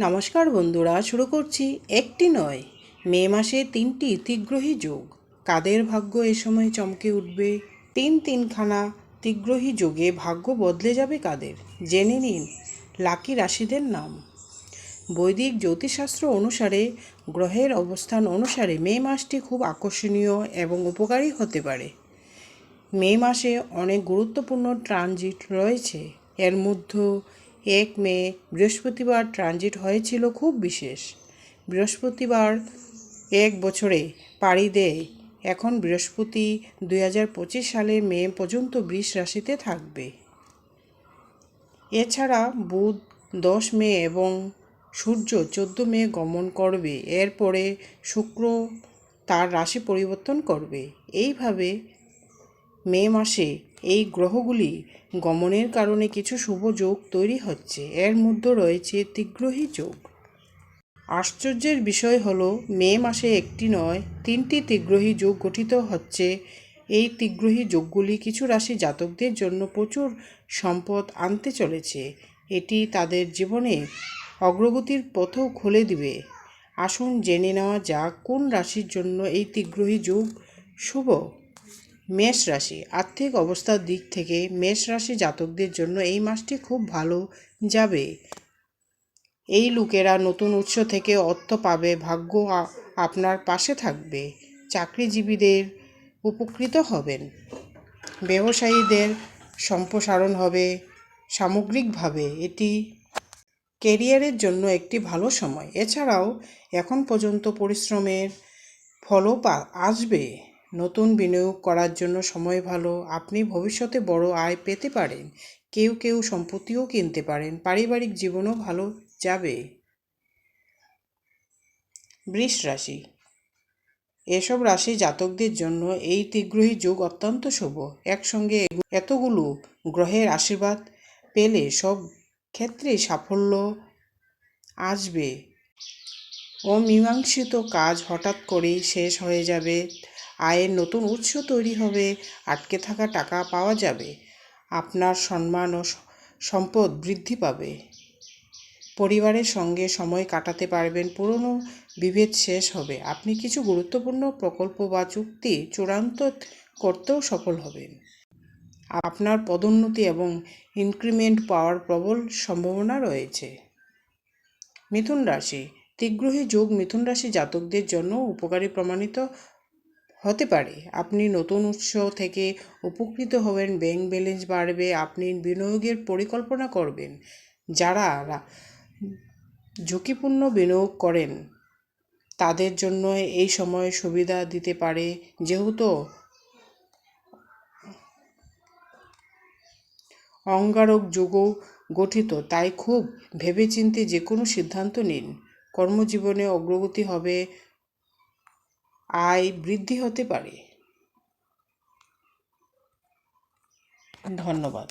নমস্কার বন্ধুরা, শুরু করছি একটি নয়, মে মাসে তিনটি তিগ্রহী যোগ। কাদের ভাগ্য এ সময় চমকে উঠবে? তিন তিনখানা তিগ্রহী যোগে ভাগ্য বদলে যাবে কাদের? জেনে নিন লাকি রাশিদের নাম। বৈদিক জ্যোতিষশাস্ত্র অনুসারে গ্রহের অবস্থান অনুসারে মে মাসটি খুব আকর্ষণীয় এবং উপকারী হতে পারে। মে মাসে অনেক গুরুত্বপূর্ণ ট্রানজিট রয়েছে। এর মধ্যে এক মে, বৃহস্পতিবার ট্রানজিট হয়েছিল খুব বিশেষ। বৃহস্পতিবার এক বছরে পাড়ি দেয়। এখন বৃহস্পতি দুই হাজার পঁচিশ সালে মে পর্যন্ত বৃষ রাশিতে থাকবে। এছাড়া বুধ দশ মে এবং সূর্য চোদ্দ মে গমন করবে। এরপরে শুক্র তার রাশি পরিবর্তন করবে। এইভাবে মে মাসে এই গ্রহগুলি গমনের কারণে কিছু শুভ যোগ তৈরি হচ্ছে। এর মধ্যে রয়েছে তিগ্রহী যোগ। আশ্চর্যের বিষয় হল, মে মাসে একটি নয়, তিনটি তিগ্রহী যোগ গঠিত হচ্ছে। এই তিগ্রহী যোগগুলি কিছু রাশি জাতকদের জন্য প্রচুর সম্পদ আনতে চলেছে। এটি তাদের জীবনে অগ্রগতির পথও খুলে দিবে। আসুন জেনে নেওয়া যাক কোন রাশির জন্য এই তিগ্রহী যোগ শুভ। মেষ রাশি। আর্থিক অবস্থার দিক থেকে মেষ রাশি জাতকদের জন্য এই মাসটি খুব ভালো যাবে। এই লোকেরা নতুন উৎস থেকে অর্থ পাবে, ভাগ্য আপনার পাশে থাকবে। চাকরিজীবীদের উপকৃত হবেন। ব্যবসায়ীদের সম্প্রসারণ হবে সামগ্রিকভাবে। এটি কেরিয়ারের জন্য একটি ভালো সময়। এছাড়াও এখন পর্যন্ত পরিশ্রমের ফলও আসবে। নতুন বিনিয়োগ করার জন্য সময় ভালো, আপনি ভবিষ্যতে বড় আয় পেতে পারেন। কেউ কেউ সম্পত্তিও কিনতে পারেন, পারিবারিক জীবনও ভালো যাবে। বৃষ রাশি। এসব রাশি জাতকদের জন্য এই তিগ্রহী যোগ অত্যন্ত শুভ। একসঙ্গে এতগুলো গ্রহের আশীর্বাদ পেলে সব ক্ষেত্রে সাফল্য আসবে। অমীমাংসিত কাজ হঠাৎ করেই শেষ হয়ে যাবে। আয়ের নতুন উৎস তৈরি হবে, আটকে থাকা টাকা পাওয়া যাবে, আপনার সম্মান ও সম্পদ বৃদ্ধি পাবে। পরিবারের সঙ্গে সময় কাটাতে পারবেন, পুরনো বিভেদ শেষ হবে। আপনি কিছু গুরুত্বপূর্ণ প্রকল্প বা চুক্তি চূড়ান্ত করতেও সফল হবেন। আপনার পদোন্নতি এবং ইনক্রিমেন্ট পাওয়ার প্রবল সম্ভাবনা রয়েছে। মিথুন রাশি, তিগ্রহী যোগ মিথুন রাশি জাতকদের জন্য উপকারী প্রমাণিত হতে পারে। আপনি নতুন উৎস থেকে উপকৃত হবেন, ব্যাংক ব্যালেন্স বাড়বে, আপনি বিনিয়োগের পরিকল্পনা করবেন। যারা ঝুঁকিপূর্ণ বিনিয়োগ করেন, তাদের জন্য এই সময় সুবিধা দিতে পারে। যেহেতু অঙ্গারক যোগও গঠিত, তাই খুব ভেবেচিন্তে যে কোনো সিদ্ধান্ত নিন। কর্মজীবনে অগ্রগতি হবে আয় বৃদ্ধি হতে পারে। ধন্যবাদ।